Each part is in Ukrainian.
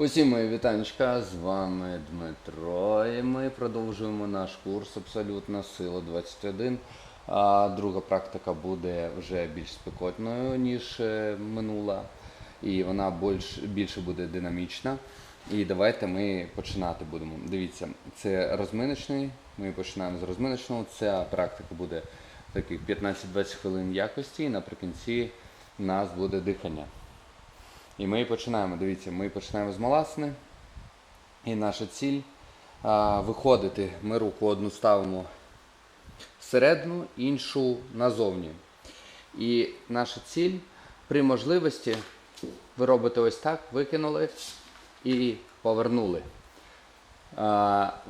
Усім мої вітанечка, з вами Дмитро. І ми продовжуємо наш курс Абсолютна сила 21. А друга практика буде вже більш спекотною, ніж е, минула, і вона більш, більше буде динамічна. І давайте ми починати будемо. Дивіться, це розминочний. Ми починаємо з розминочного. Ця практика буде таких 15-20 хвилин якості, і наприкінці у нас буде дихання. І ми починаємо. Дивіться, ми починаємо з маласни. І наша ціль виходити. Ми руку одну ставимо всередину, іншу назовні. І наша ціль при можливості ви робите ось так, викинули і повернули.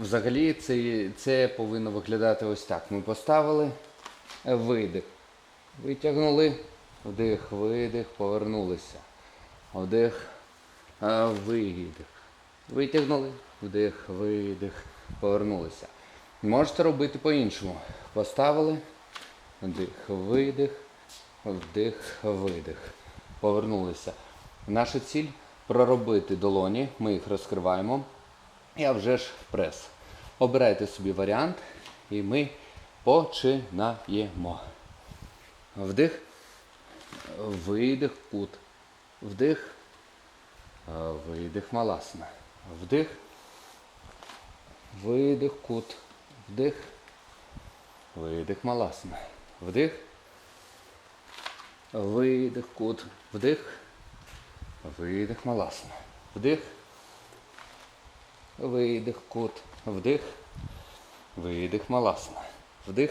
Взагалі це, це повинно виглядати ось так. Ми поставили видих. Витягнули, вдих, видих, повернулися. Вдих, видих. Витягнули, вдих, видих, повернулися. Можете робити по-іншому. Поставили, вдих, видих, вдих, видих. Повернулися. Наша ціль проробити долоні, ми їх розкриваємо. І а вже ж прес. Обирайте собі варіант і ми починаємо. Вдих, видих, кут. Вдих, видих, маласна. Вдих, видих, кут. Вдих, видих, маласна. Вдих, видих, кут. Вдих, видих, маласна. Вдих, видих, кут. Вдих, видих, маласна. Вдих,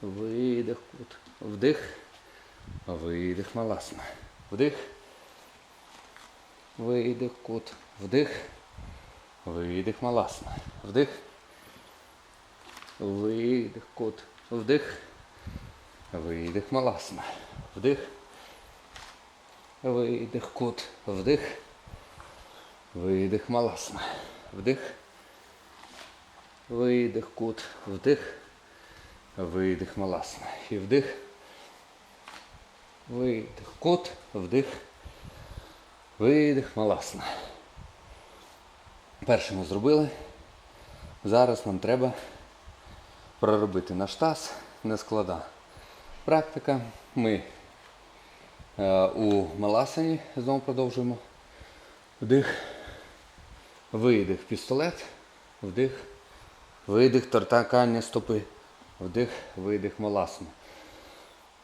видих, кут. Вдих, видих, маласна. Вдих, видих, кут. Вдих, видих, маласна. Вдих, видих, кут. Вдих, видих, маласна. Вдих, видих, кут. Вдих, видих, маласна. Вдих, видих, кут. Вдих, видих, маласна. І вдих, видих, кут. Вдих, видих, маласна. Перше ми зробили. Зараз нам треба проробити наш таз, не склада. Практика. Ми е, у маласані знову продовжуємо. Вдих, видих, пістолет, вдих, видих, торкання стопи, вдих, видих, маласана.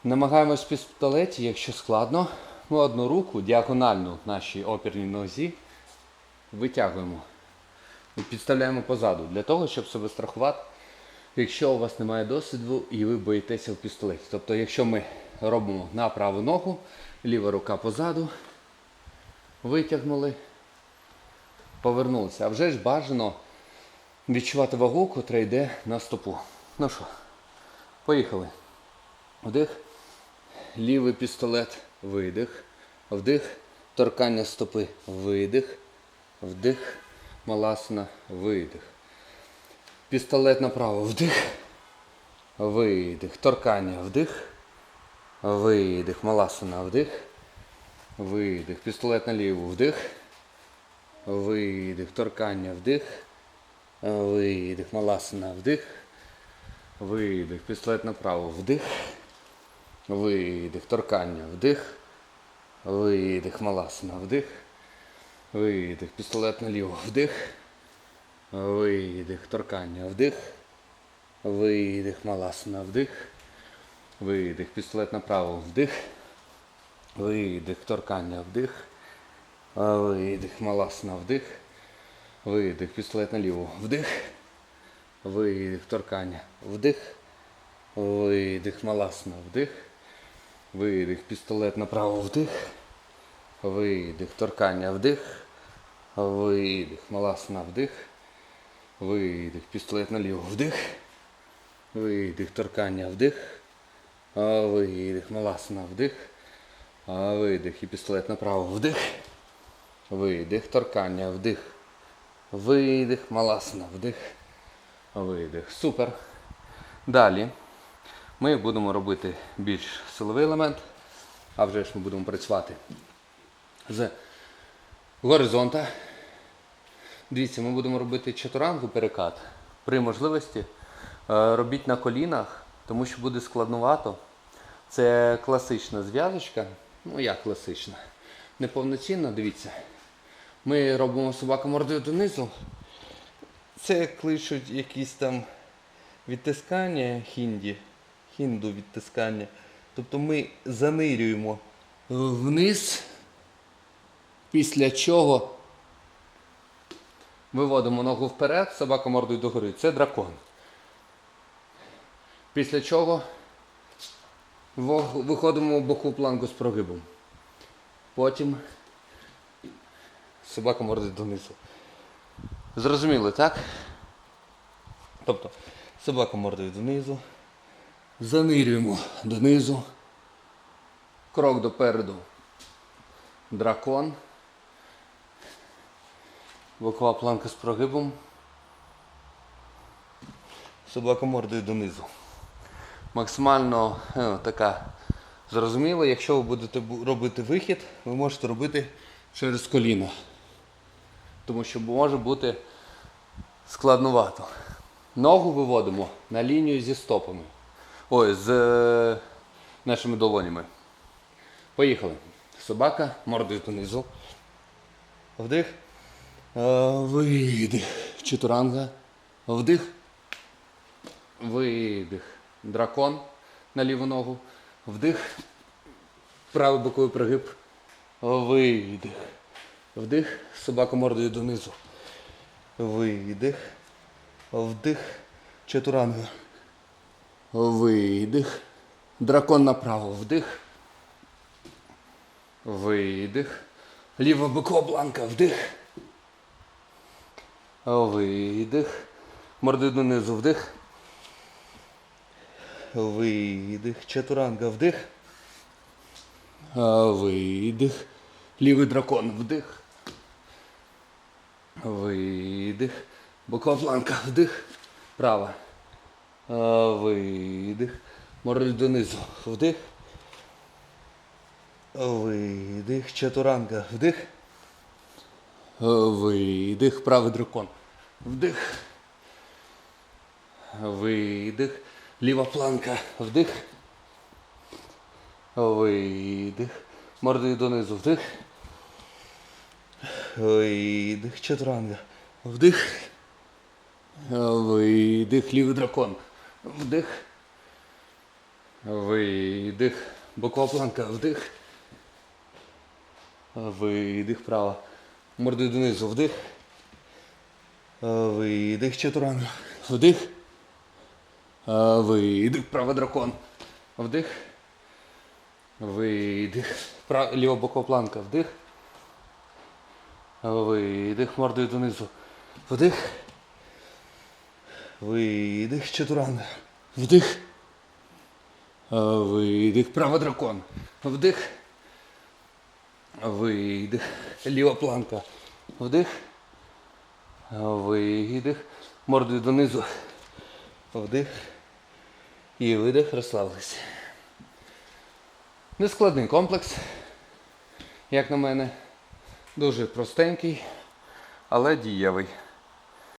Намагаємось пістолеті, якщо складно, ми одну руку діагональну нашій опірній нозі витягуємо і підставляємо позаду для того, щоб себе страхувати, якщо у вас немає досвіду і ви боїтеся в пістолеті. Тобто, якщо ми робимо на праву ногу, ліва рука позаду, витягнули, повернулися. А вже ж бажано відчувати вагу, котра йде на стопу. Ну що, поїхали. Вдих, лівий пістолет, видих, вдих, торкання стопи, видих, вдих, маласна, видих. Пістолет направо, вдих, видих, торкання, вдих, видих, маласана, вдих, видих, пістолет наліво, вдих, видих, торкання, вдих, видих, маласана, вдих, видих, пістолет направо, вдих. Видих, торкання, вдих. Видих, маласана, вдих. Видих, пістолет наліво, вдих. Видих, торкання, вдих. Видих, маласана, вдих. Видих, пістолет направо, вдих. Видих, торкання, вдих. Видих, маласана, вдих. Видих, пістолет наліво, вдих. Видих, торкання, вдих. Видих, маласна, вдих. Видих, пістолет направо, вдих. Видих, торкання, вдих. Видих, маласна, вдих. Видих, пістолет наліво, вдих. Видих, торкання, вдих. Видих, маласна, вдих. Видих і пістолет направо, вдих. Видих, торкання, вдих. Видих, маласна, вдих. Видих. Супер. Далі ми будемо робити більш силовий елемент, а вже ж ми будемо працювати з горизонта. Дивіться, ми будемо робити чатурангу перекат. При можливості е, робіть на колінах, тому що буде складновато. Це класична зв'язочка. Ну як класична? Неповноцінна, дивіться. Ми робимо собаку мордою донизу. Це кличуть якісь там відтискання хінді, хінду відтискання. Тобто ми занирюємо вниз, після чого виводимо ногу вперед, собака мордою догори. Це дракон. Після чого виходимо в бокову планку з прогибом. Потім собака мордою донизу. Зрозуміли, так? Тобто собака мордою донизу. Занирюємо донизу. Крок допереду. Дракон. Бокова планка з прогибом. Собака мордою донизу. Максимально е, така зрозуміла, якщо ви будете робити вихід, ви можете робити через коліно. Тому що може бути складновато. Ногу виводимо на лінію зі стопами. Ой, з е, нашими долонями. Поїхали. Собака, мордою донизу. Вдих. Е, Видих. Чотуранга. Вдих. Видих. Дракон на ліву ногу. Вдих. Правий боковий прогиб. Видих. Вдих. Собака мордою донизу. Видих. Вдих. Чатуранга. Видих. Дракон направо. Вдих. Видих. Ліва бокова бланка. Вдих. Видих. Мордою донизу. Вдих. Видих. Чатуранга. Вдих. Видих. Лівий дракон. Вдих. Видих. Бокова планка. Вдих. Права. Видих. Мордою донизу. Вдих. Видих. Чатуранга. Вдих. Видих. Правий дракон. Вдих. Видих. Ліва планка. Вдих. Видих. Мордою донизу. Вдих. Видих. Чатуранга. Вдих. Видих. Лівий дракон. Вдих. Видих. Бокова планка. Вдих. Видих. Права. Мордою донизу. Вдих. Видих. Чатуранга. Вдих. Видих. Правий дракон. Вдих. Видих. Прав... Ліва бокова планка. Вдих. Видих. Мордою донизу. Вдих. Видих. Чатуранга. Вдих. Видих. Правий дракон. Вдих. Видих. Ліва планка. Вдих. Видих. Мордою донизу. Вдих. І видих. Розслабились. Нескладний комплекс, як на мене. Дуже простенький, але дієвий.